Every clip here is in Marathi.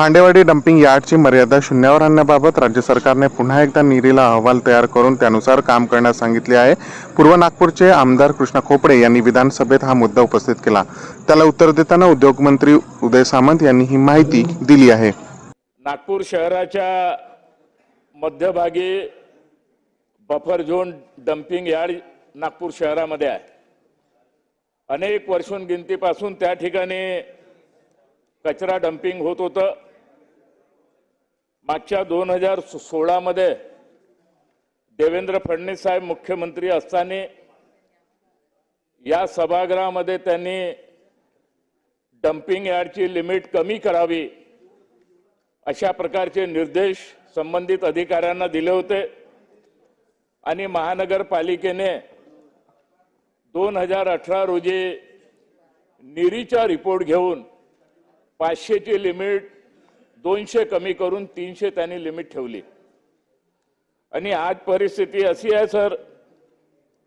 पांडेवाडी डम्पिंग यार्डची मर्यादा शून्यावर आणण्याबाबत राज्य सरकारने पुन्हा एकदा निरीला अहवाल तयार करून त्यानुसार काम करण्यास सांगितले आहे. पूर्व नागपूरचे आमदार कृष्णा खोपडे यांनी विधानसभेत हा मुद्दा उपस्थित केला. त्याला उत्तर देताना उद्योगमंत्री उदय सामंत यांनी ही माहिती दिली आहे. नागपूर शहराच्या मध्यभागी buffer zone dumping yard Nagpur शहरामध्ये आहे. अनेक वर्षून गिनतीपासून त्या ठिकाणी कचरा डम्पिंग होत होतं. मागच्या दोन हजार सोळामध्ये देवेंद्र फडणवीस साहेब मुख्यमंत्री असताना या सभागृहामध्ये त्यांनी डम्पिंग यार्डची लिमिट कमी करावी अशा प्रकारचे निर्देश संबंधित अधिकाऱ्यांना दिले होते. आणि महानगरपालिकेने दोन हजार अठरा रोजी निरीचा रिपोर्ट घेऊन पाचशेची लिमिट दोनशे कमी करून तीनशे त्यांनी लिमिट ठेवली. आणि आज परिस्थिती अशी आहे सर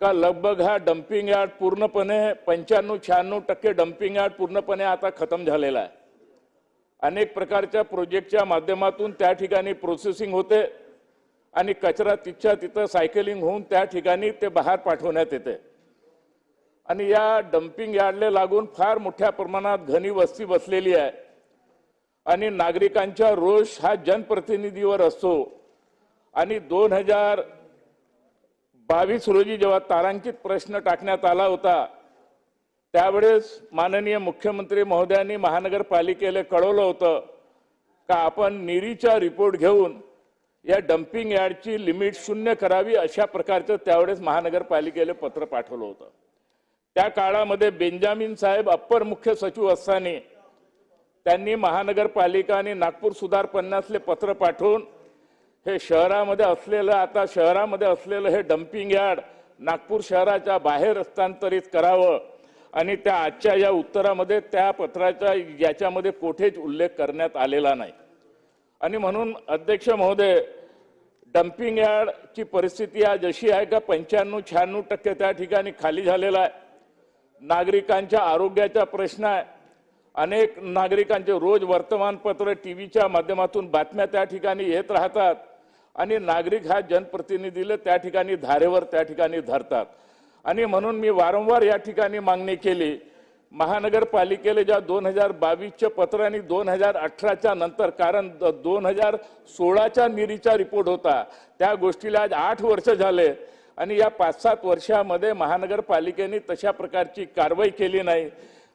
का लगभग हा डम्पिंग यार्ड पूर्णपणे पंच्याण्णव शहाण्णव टक्के डम्पिंग यार्ड पूर्णपणे आता खतम झालेला आहे. अनेक प्रकारच्या प्रोजेक्टच्या माध्यमातून त्या ठिकाणी प्रोसेसिंग होते आणि कचरा तिथच्या तिथं सायकलिंग होऊन त्या ठिकाणी ते बाहेर पाठवण्यात येते. आणि या डम्पिंग यार्डला लागून फार मोठ्या प्रमाणात घनी वस्ती बसलेली आहे. आणि नागरिकांचा रोष हा जनप्रतिनिधीवर असतो. आणि दोन हजार बावीस रोजी जेव्हा तारांकित प्रश्न टाकण्यात आला होता त्यावेळेस माननीय मुख्यमंत्री महोदयांनी महानगरपालिकेला कळवलं होतं का आपण निरीचा रिपोर्ट घेऊन या डम्पिंग यार्डची लिमिट शून्य करावी अशा प्रकारचं त्यावेळेस महानगरपालिकेला पत्र पाठवलं होतं. त्या काळामध्ये बेंजामिन साहेब अप्पर मुख्य सचिव असताना त्यांनी महानगरपालिका आणि नागपूर सुधार पन्नासले पत्र पाठवून हे शहरामध्ये असलेलं आता शहरामध्ये असलेलं हे डम्पिंग यार्ड नागपूर शहराच्या बाहेर हस्तांतरित करावं. आणि त्या आजच्या या उत्तरामध्ये त्या पत्राच्या याच्यामध्ये कोठेच उल्लेख करण्यात आलेला नाही. आणि म्हणून अध्यक्ष महोदय डम्पिंग यार्डची परिस्थिती आज अशी आहे का पंच्याण्णव शहाण्णव टक्के त्या ठिकाणी खाली झालेला आहे. नागरिकांच्या आरोग्याचा प्रश्न आहे. अनेक नागरिकांचे रोज वर्तमानपत्र टी व्हीच्या माध्यमातून बातम्या त्या ठिकाणी येत राहतात आणि नागरिक हा जनप्रतिनिधीला त्या ठिकाणी धारेवर त्या ठिकाणी धरतात. आणि म्हणून मी वारंवार या ठिकाणी मागणी केली महानगरपालिकेला ज्या दोन हजार बावीसचे पत्र आणि दोन हजार अठराच्या नंतर कारण दोन हजार सोळाच्या निरीचा रिपोर्ट होता त्या गोष्टीला आज आठ वर्ष झाले आणि या पाच सात वर्षामध्ये महानगरपालिकेने तशा प्रकारची कारवाई केली नाही.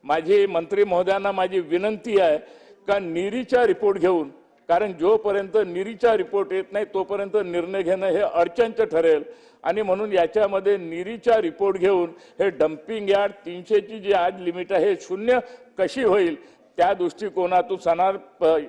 माझी मंत्री महोदयांना माझी विनंती आहे का निरीचा रिपोर्ट घेऊन कारण जोपर्यंत निरीचा रिपोर्ट येत नाही तोपर्यंत निर्णय घेणं हे अडचणचं ठरेल. आणि म्हणून याच्यामध्ये निरीचा रिपोर्ट घेऊन हे डम्पिंग यार्ड तीनशेची जी आज लिमिट आहे हे शून्य कशी होईल त्या दृष्टिकोनातून सणार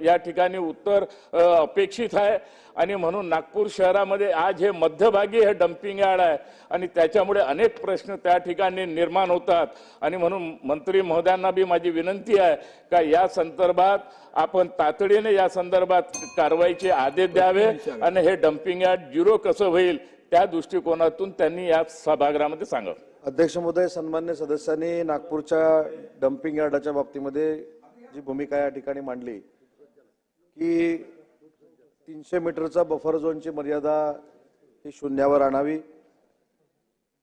या ठिकाणी उत्तर अपेक्षित आहे. आणि म्हणून नागपूर शहरामध्ये आज हे मध्यभागी हे डम्पिंग यार्ड आहे. आणि त्याच्यामुळे अनेक प्रश्न त्या ठिकाणी निर्माण होतात. आणि म्हणून मंत्री महोदयांना बी माझी विनंती आहे का या संदर्भात आपण तातडीने या संदर्भात कारवाईचे आदेश द्यावे आणि हे डम्पिंग यार्ड झिरो कसं होईल त्या दृष्टिकोनातून त्यांनी या सभागृहामध्ये सांगावं. अध्यक्ष महोदय सन्मान्य सदस्यांनी नागपूरच्या डम्पिंग यार्डाच्या बाबतीमध्ये जी भूमिका या ठिकाणी मांडली की तीनशे मीटरचा बफर झोनची मर्यादा ही शून्यावर आणावी.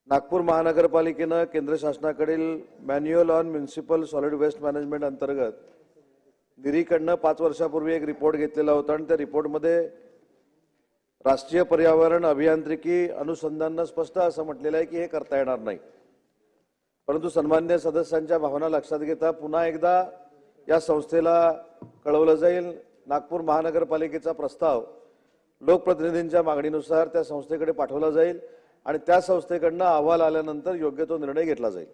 नागपूर महानगरपालिकेनं केंद्र शासनाकडील manual on municipal solid waste management अंतर्गत निरीकडनं पाच वर्षापूर्वी एक रिपोर्ट घेतलेला होता आणि त्या रिपोर्टमध्ये राष्ट्रीय पर्यावरण अभियांत्रिकी अनुसंधाननं स्पष्ट असं म्हटलेलं आहे की हे करता येणार नाही. परंतु सन्मान्य सदस्यांच्या भावना लक्षात घेता पुन्हा एकदा या संस्थेला कळवलं जाईल. नागपूर महानगरपालिकेचा प्रस्ताव लोकप्रतिनिधींच्या मागणीनुसार त्या संस्थेकडे पाठवला जाईल आणि त्या संस्थेकडनं अहवाल आल्यानंतर योग्य तो निर्णय घेतला जाईल.